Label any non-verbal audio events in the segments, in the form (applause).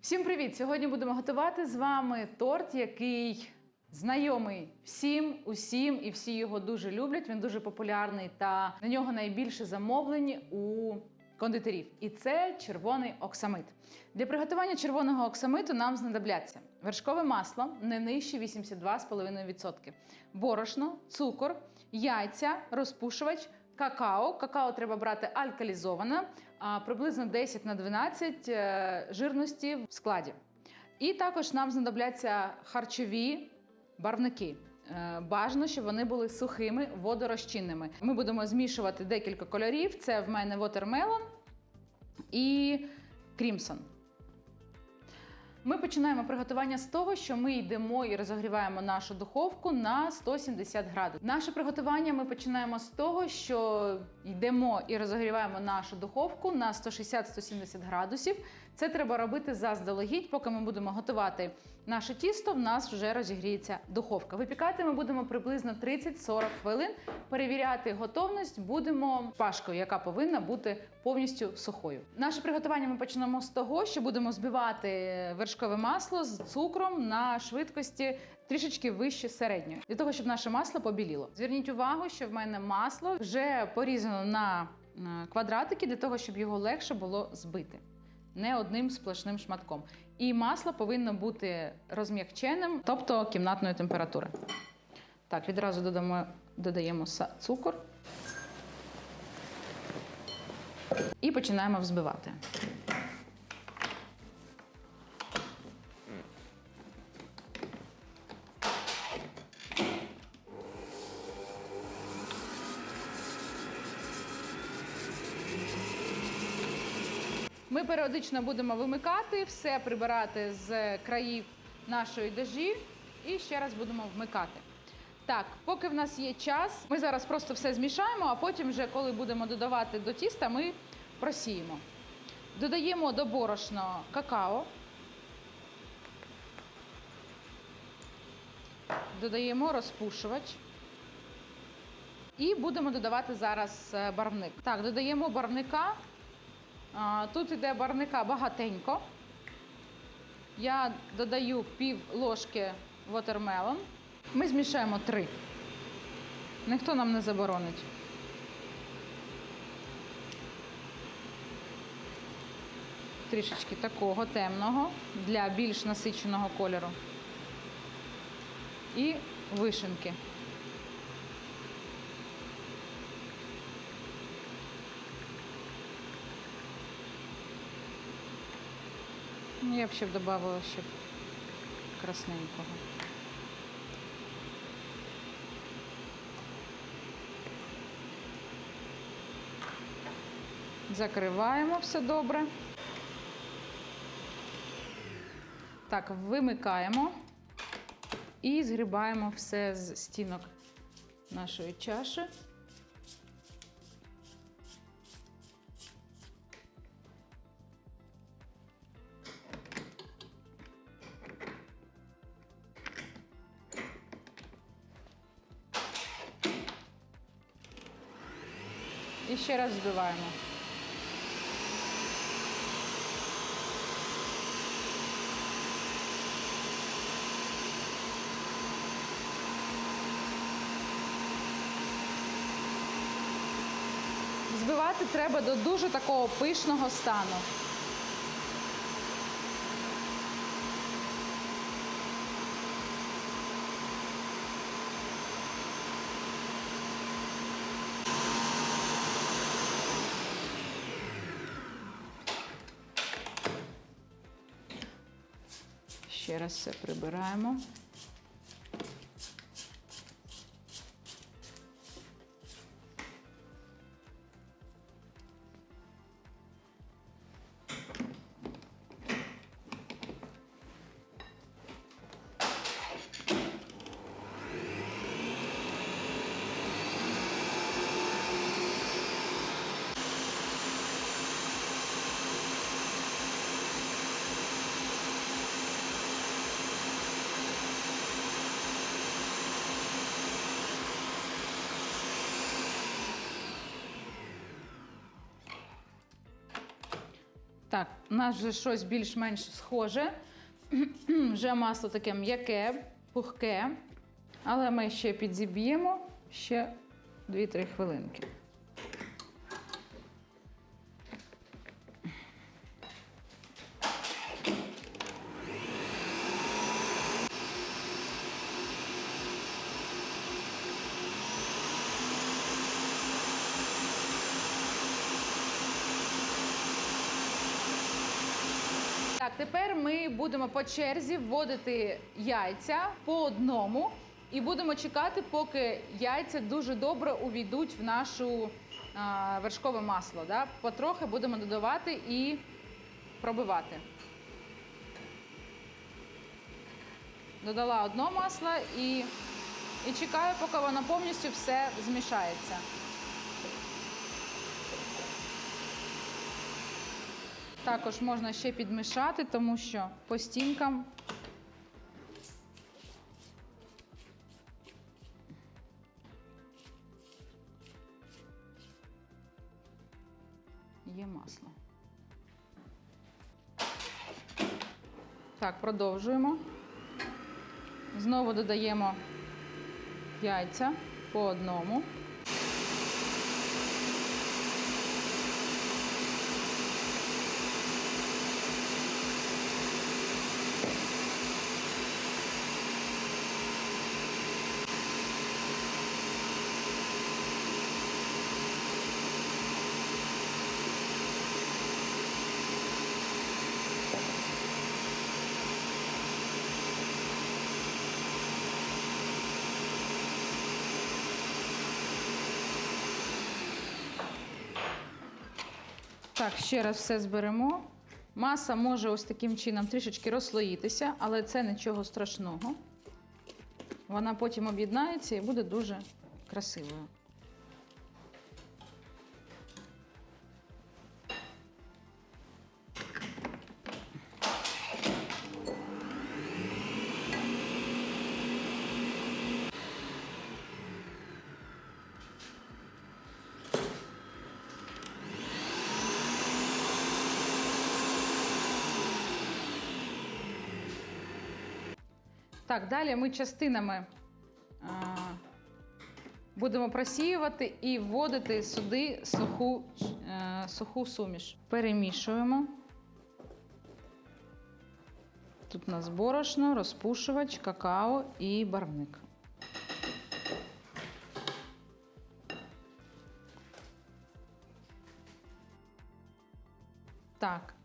Всім привіт! Сьогодні будемо готувати з вами торт, який знайомий всім, усім, і всі його дуже люблять. Він дуже популярний та на нього найбільше замовлень у кондитерів. І це червоний оксамит. Для приготування червоного оксамиту нам знадобляться вершкове масло не нижче 82,5%, борошно, цукор, яйця, розпушувач. Какао. Какао треба брати алкалізоване, а приблизно 10 на 12 е, жирності в складі. І також нам знадобляться харчові барвники. Е, Бажано, щоб вони були сухими, водорозчинними. Ми будемо змішувати декілька кольорів. Це в мене Watermelon і Crimson. Ми починаємо приготування з того, що ми йдемо і розогріваємо нашу духовку на 170 градусів. Наше приготування ми починаємо з того, що йдемо і розогріваємо нашу духовку на 160-170 градусів. Це треба робити заздалегідь, поки ми будемо готувати наше тісто. В нас вже розігріється духовка. Випікати ми будемо приблизно 30-40 хвилин. Перевіряти готовність будемо пашкою, яка повинна бути повністю сухою. Наше приготування ми почнемо з того, що будемо збивати вершкове масло з цукром на швидкості трішечки вище середньої, для того, щоб наше масло побіліло. Зверніть увагу, що в мене масло вже порізано на на квадратики для того, щоб його легше було збити. Не одним сплошним шматком. І масло повинно бути розм'якченим, тобто кімнатної температури. Так, відразу додамо, додаємо цукор і починаємо взбивати. Періодично будемо вимикати, все прибирати з країв нашої дежі і ще раз будемо вмикати. Так, поки в нас є час, ми зараз просто все змішаємо, а потім, вже коли будемо додавати до тіста, ми просіємо. Додаємо до борошна какао. Додаємо розпушувач. І будемо додавати зараз е, барвник. Так, додаємо барвника. Тут іде барвника багатенько. Я додаю пів ложки watermelon. Ми змішаємо три. Ніхто нам не заборонить. Трішечки такого темного для більш насиченого кольору. І вишенки. Я б ще б додавала ще красненького. Закриваємо все добре. Так, вимикаємо і згрібаємо все з стінок нашої чаші. І ще раз збиваємо. Збивати треба до дуже такого пишного стану. Ще раз все прибираємо. Так, у нас вже щось більш-менш схоже. (clears throat) вже масло таке м'яке, пухке. Але ми ще підзіб'ємо ще 2-3 хвилинки. Так, тепер ми будемо по черзі вводити яйця по одному і будемо чекати, поки яйця дуже добре увійдуть в нашу а, вершкове масло. Да? Потрохи будемо додавати і пробивати. Додала одне масло і, і чекаю, поки воно повністю все змішається. Також можна ще підмішати, тому що по стінкам є масло. Так, продовжуємо. Знову додаємо яйця по одному. Так, ще раз все зберемо. Маса може ось таким чином трішечки розслоїтися, але це нічого страшного. Вона потім об'єднається і буде дуже красивою. Так, далі ми частинами а, будемо просіювати і вводити сюди суху, е, суху суміш. Перемішуємо. Тут у нас борошно, розпушувач, какао і барвник. Так.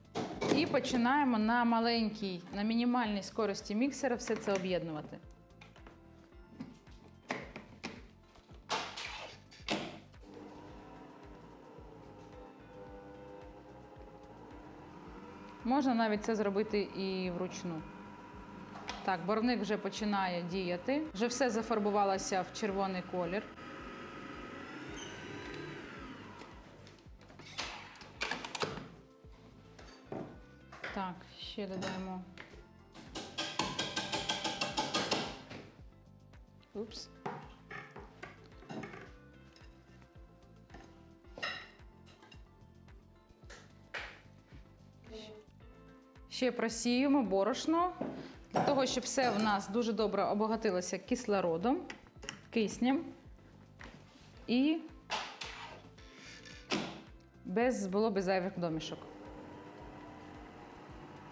Починаємо на маленькій, на мінімальній скорості міксера все це об'єднувати. Можна навіть це зробити і вручну. Так, барвник вже починає діяти. Вже все зафарбувалося в червоний колір. Так, ще додаємо. Упс. Ще просіємо борошно для того, щоб все в нас дуже добре обогатилося кислородом, киснем і без було без зайвих домішок.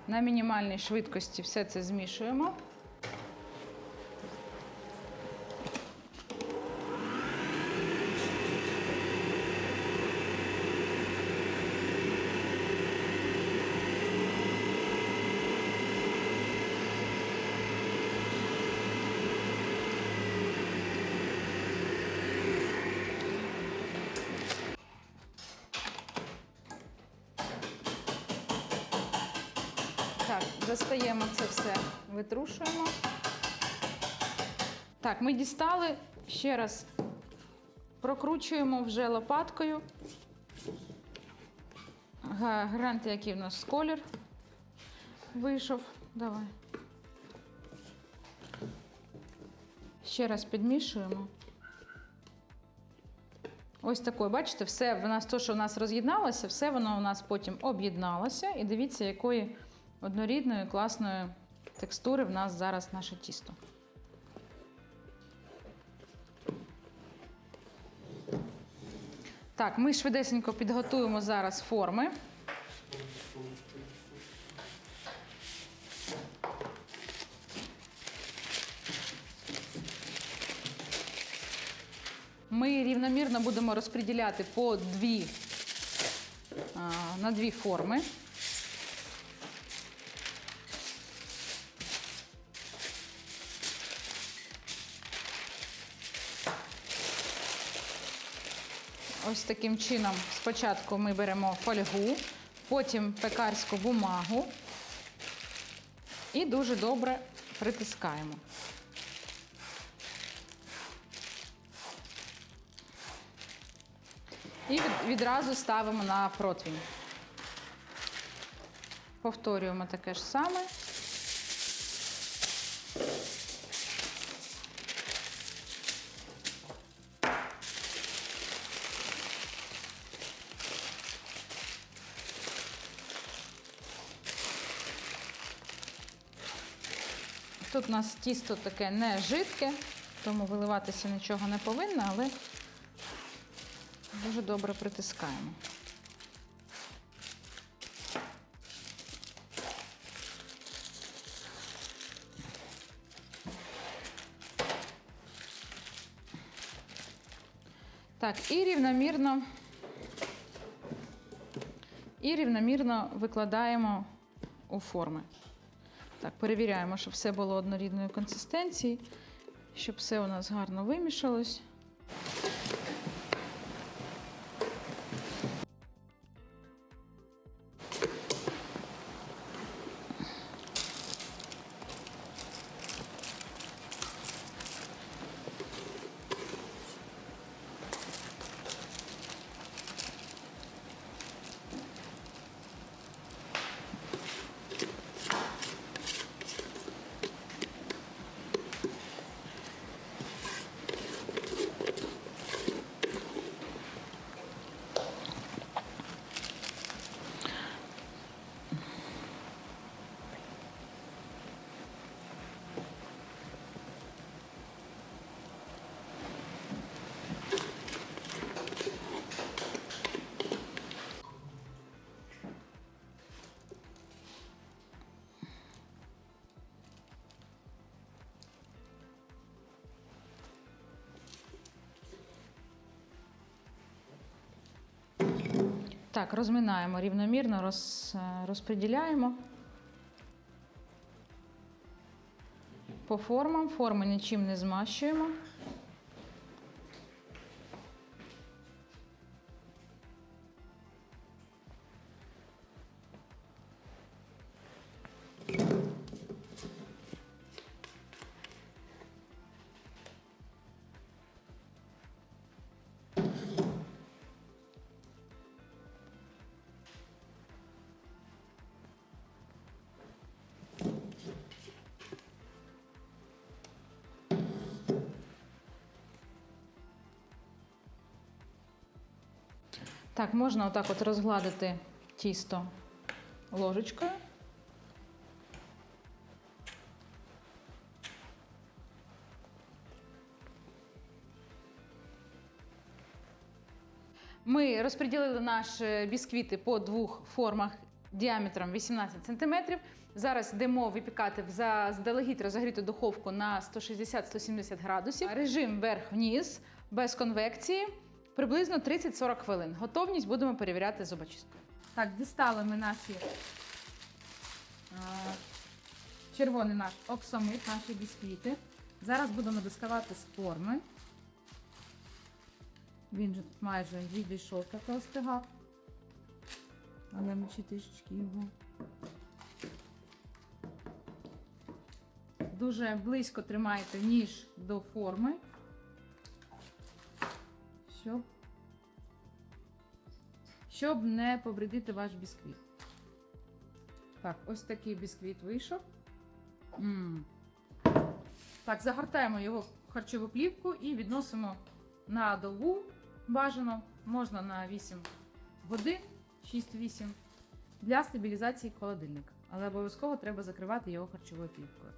На мінімальній швидкості все це змішуємо. Так, достаємо це все, витрушуємо. Так, ми дістали. Ще раз прокручуємо вже лопаткою. Гляньте, який в нас колір вийшов. Давай. Ще раз підмішуємо. Ось такою, бачите, все в нас то, що в нас роз'єдналося, все воно у нас потім об'єдналося. І дивіться, якої однорідної, класної текстури в нас зараз наше тісто. Так, ми швидесенько підготуємо зараз форми. Ми рівномірно будемо розподіляти по дві, на дві форми. Ось таким чином спочатку ми беремо фольгу, потім пекарську бумагу і дуже добре притискаємо. І відразу ставимо на противень. Повторюємо таке ж саме. Тут у нас тісто таке не жидке, тому виливатися нічого не повинно, але дуже добре притискаємо. Так, і рівномірно, і рівномірно викладаємо у форми. Так, перевіряємо, щоб все було однорідної консистенції, щоб все у нас гарно вимішалось. Так, розминаємо рівномірно, роз, е, розподіляємо. По формам. Форми нічим не змащуємо. Так, можна отак от розгладити тісто ложечкою. Ми розподілили наші бісквіти по двох формах діаметром 18 см. Зараз йдемо випікати в заздалегідь розігріту духовку на 160-170 градусів. Режим вверх-вниз, без конвекції, приблизно 30-40 хвилин. Готовність будемо перевіряти зубочисткою. Так, дістали ми наші а, червоний наш оксамит, наші бісквіти. Зараз будемо доставати з форми. Він же тут майже відійшов, так остигав. Але ми ще трішечки його. Дуже близько тримайте ніж до форми, щоб, щоб не повредити ваш бісквіт. Так, ось такий бісквіт вийшов. м Так, загортаємо його в харчову плівку і відносимо на дову бажано, можна на 8 годин, 6-8 для стабілізації холодильника. Але обов'язково треба закривати його харчовою плівкою.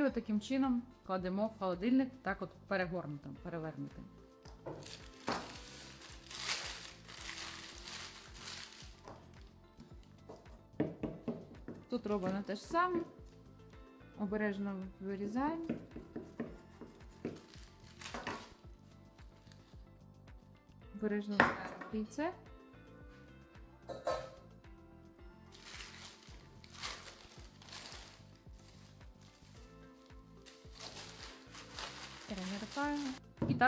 І от таким чином кладемо в холодильник, так от перегорнутим, перевернутим. Тут робимо те ж саме. Обережно вирізаємо. Обережно яйце.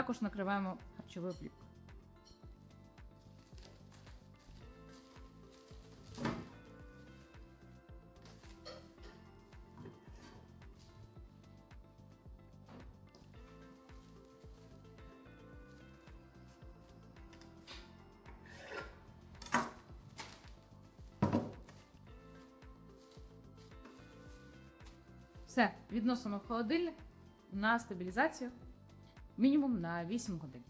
Також накриваємо харчовою плівкою. Все, відносимо в холодильник на стабілізацію мінімум на 8 годин.